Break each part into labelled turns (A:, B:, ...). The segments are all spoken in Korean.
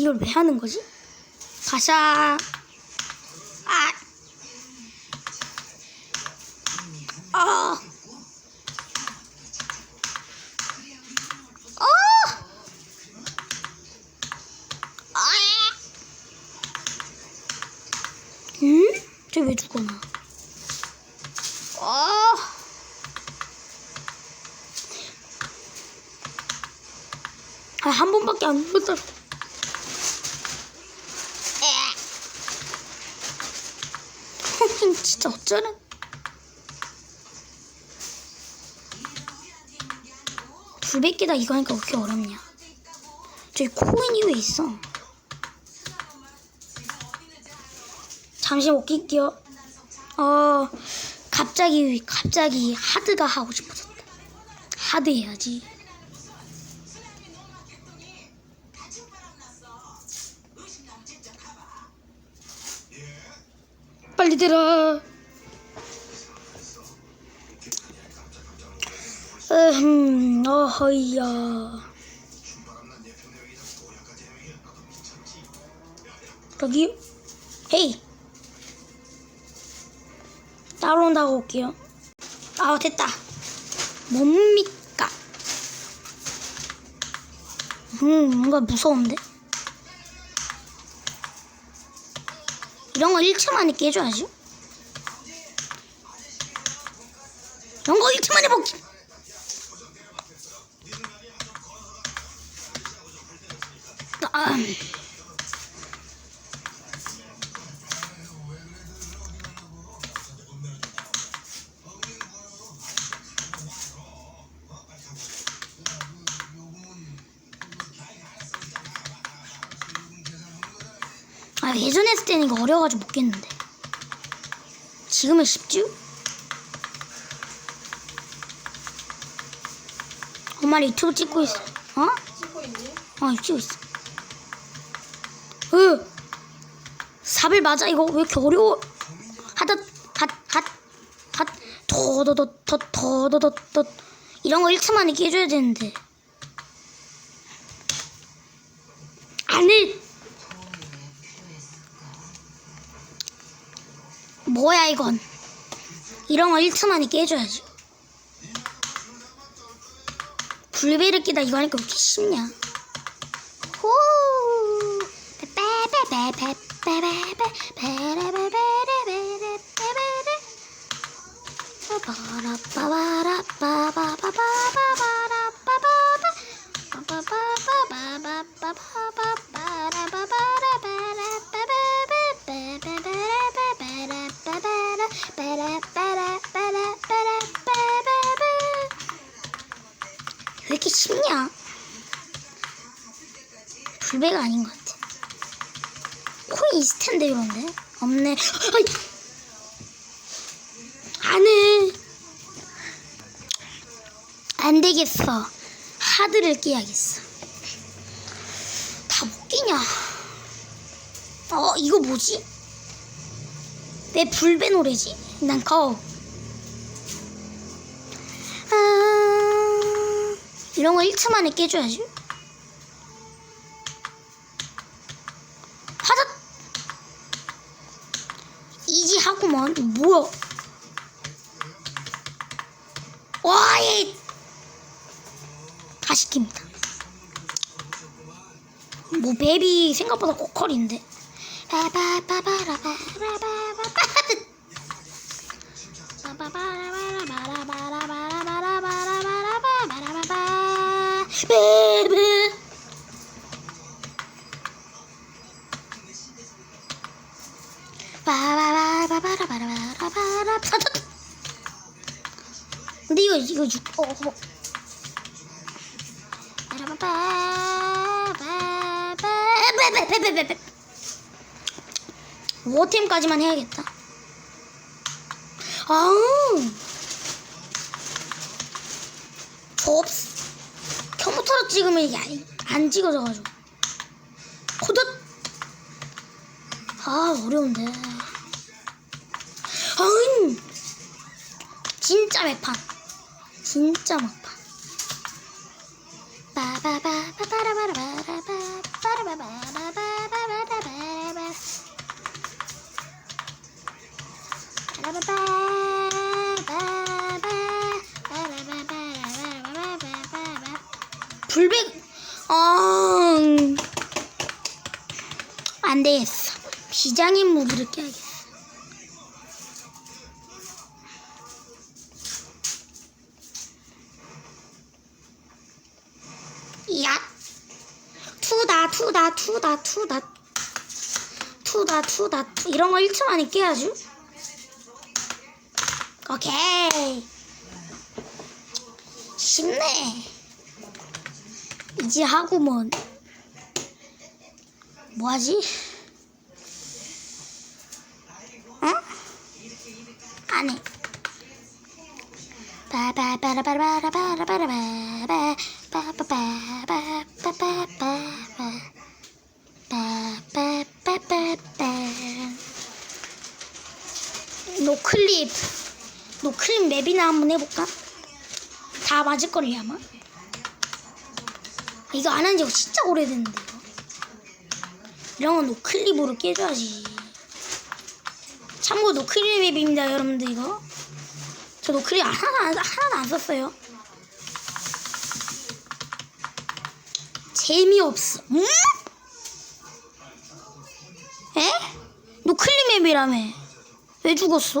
A: 이걸 왜 하는 거지? 가샤. 아. 아. 어. 아. 응? 쟤왜 죽어나? 아. 아, 한 번밖에 안 죽었다. 진짜 어쩌는? 불백개다 이거 하니까 왜 이렇게 어렵냐? 저기 코인이 왜 있어? 잠시 못 낄게요. 어, 갑자기, 갑자기 하드가 하고 싶어졌다. 하드 해야지. 빨리 들어. 음, 어허이야. 여기, 헤이. 따라온다고 올게요. 아, 됐다. 뭡니까? 음, 뭔가 무서운데? 이런 거 1초 만에 깨줘야죠. 이런 거 1초 만에 먹기. 아, 아, 예전에 했을 때는 이거 어려워가지고 못 깼는데. 지금은 쉽죠? 엄마 유튜브 찍고 있어. 어?
B: 찍고 있니?
A: 어, 찍고 있어. 으! 삽을 맞아, 이거 왜 이렇게 어려워? 하다, 핫, 핫, 핫, 더더더, 더, 더더더, 더. 이런 거 1차 만에 깨줘야 되는데. 안 해! 뭐야, 이건. 이런 거 1차 만에 깨줘야지. 불배를 끼다 이거 하니까 왜 이렇게 쉽냐? 호! 왜 이렇게 쉽냐? 불배가 아닌 것 같아. 코인 있을 텐데 이런데 없네. 아이! 안 되겠어. 하드를 끼야겠어. 다 못 끼냐? 어 이거 뭐지? 왜 불배 노래지? 난 거. 아, 이런 거 1초 만에 깨줘야지. 뭐야? 와, 얘 다시 킵니다. 뭐 베비 생각보다 고퀄인데. 베비. 바바바바바바바 바바바바 근데 이거 이거 육 어, 어. 워템까지만 해야겠다. 아우 접스 컴퓨터로 찍으면 이게 안- 안 찍어져가지고 코드 아 어려운데 다은! 진짜 막판. 진짜 막판. 불백 어... 안 되겠어 비장인 무드를 껴야겠어 투다 투다. 투다 투다 투. 이런 거 1초 안에 깨야죠 오케이. 쉽네. 이제 하구먼 뭐하지? 응? 안해 바바바라바라바라바라바바바바바 노클립 노클립 맵이나 한번 해볼까? 다 맞을걸요 아마 이거 안 한지 진짜 오래됐는데. 이런 건 노클립으로 깨줘야지 참고 노클립 맵입니다 여러분들 이거 저 노클립 하나도 안, 하나도 안 썼어요 재미없어 응? 에? 노클립 맵이라며 왜 죽었어?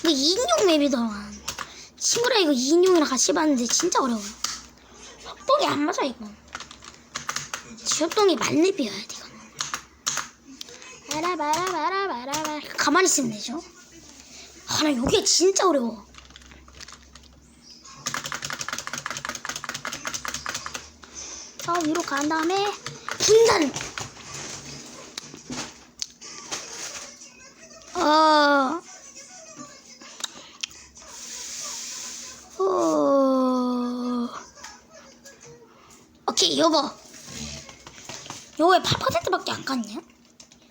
A: 이거 2인용 맵이더만 친구랑 이거 2인용이랑 같이 봤는데 진짜 어려워요 협동이 안 맞아 이거. 협동이 만렙이어야 돼 이거는. 바라바라바라바라바라. 가만히 있으면 되죠? 아나 이게 진짜 어려워. 저 위로 간 다음에 분단 어, 어, 오케이, 여보. 여보 왜 8%밖에 안 갔냐?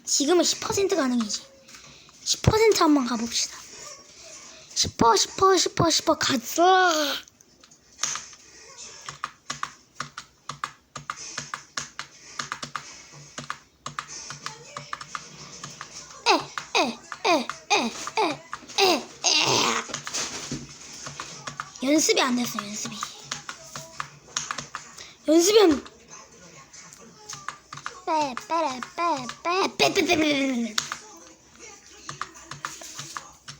A: 지금은 10% 가능이지. 10% 한번 가봅시다. 10%, 10%, 10%, 10% 가자. 연습이 안 됐어, 연습이. 연습이 안. 빼, 빼래, 빼, 빼, 빼, 빼, 빼, 빼, 빼.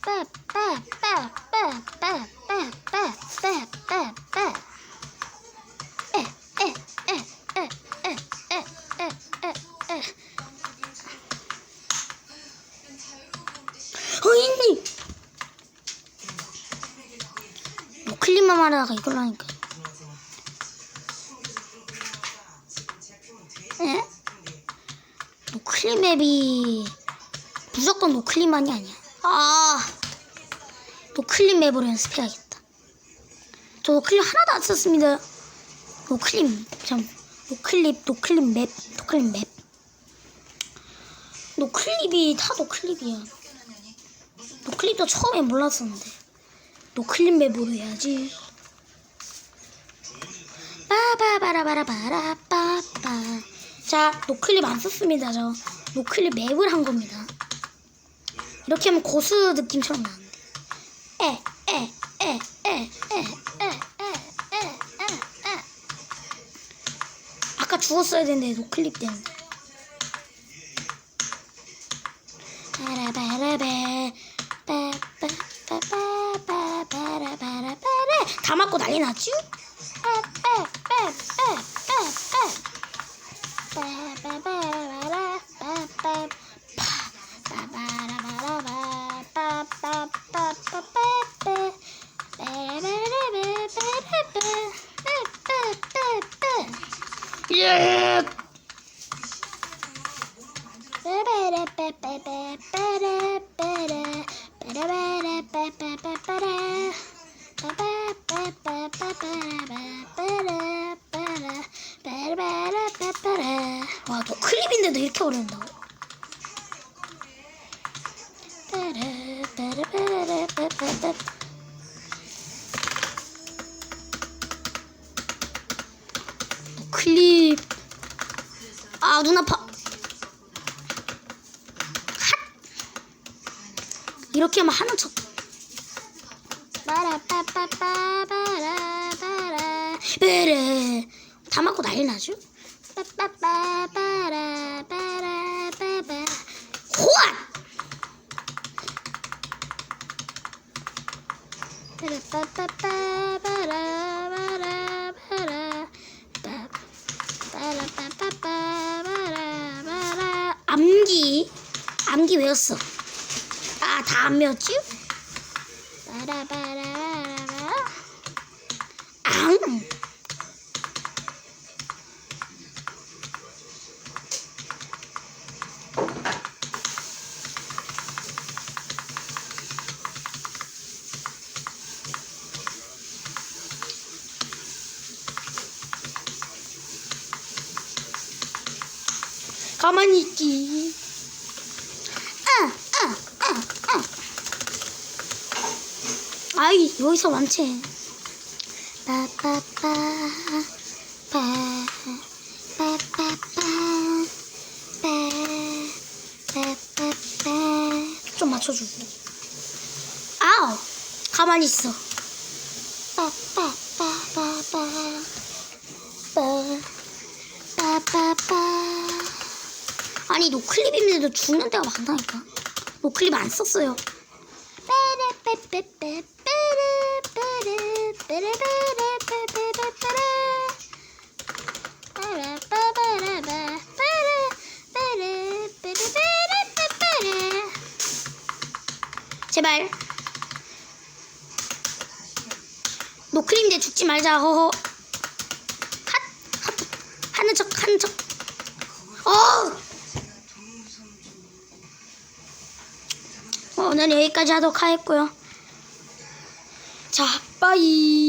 A: 빼, 빼, 빼, 빼, 빼, 빼, 빼, 빼, 빼, 빼. 에, 에, 에, 에, 에, 에, 에, 에, 에. 어인님 노클립만 말하다가 이걸로 하니까 에? 노클립 맵이 무조건 노클립만이 아니야. 아 노클립 맵으로 연습해야겠다. 저 노클립 하나도 안 썼습니다. 노클립 참 노클립 노클립 맵 노클립 맵. 노클립이 다 노클립이야. 노클립도 처음에 몰랐었는데 노클립 맵으로 해야지. 빠바바라바라바라빠빠 자 노클립 안 썼습니다 저 노클립 맵을 한 겁니다 이렇게 하면 고수 느낌처럼 나는데 아까 죽었어야 되는데 노클립 때문에 바라바라바 빠빠빠빠빠라바라바라 다 맞고 난리 났죠? 여 기! 와, 너 클립인데도 이렇게 오래 한다 고? 클립. 아 눈 아파 핫! 이렇게 하면 하는 척. 빠라빠빠빠빠라빠라. 베레. 다 맞고 난리 나죠? 빠빠빠빠라빠라빠빠 호안 빠라빠빠빠라빠라빠라 암기 암기 외웠어? 아 다 안 외웠지? 빠라바라바라 앙 가만히 있기 아, 아, 아, 아. 아이 여기서 완체 빠빠빠 빠 빠빠빠 빠빠빠빠 좀 맞춰주고 아우 가만히 있어 빠빠빠빠빠 빠빠빠 아니 노클립인데도 죽는 데가 많다니까 노클립 안 썼어요 제발 노크림인데 죽지 말자 허허 핫! 핫! 하는 척 하는 척 어! 어, 오늘 여기까지 하도록 하겠고요 자 빠이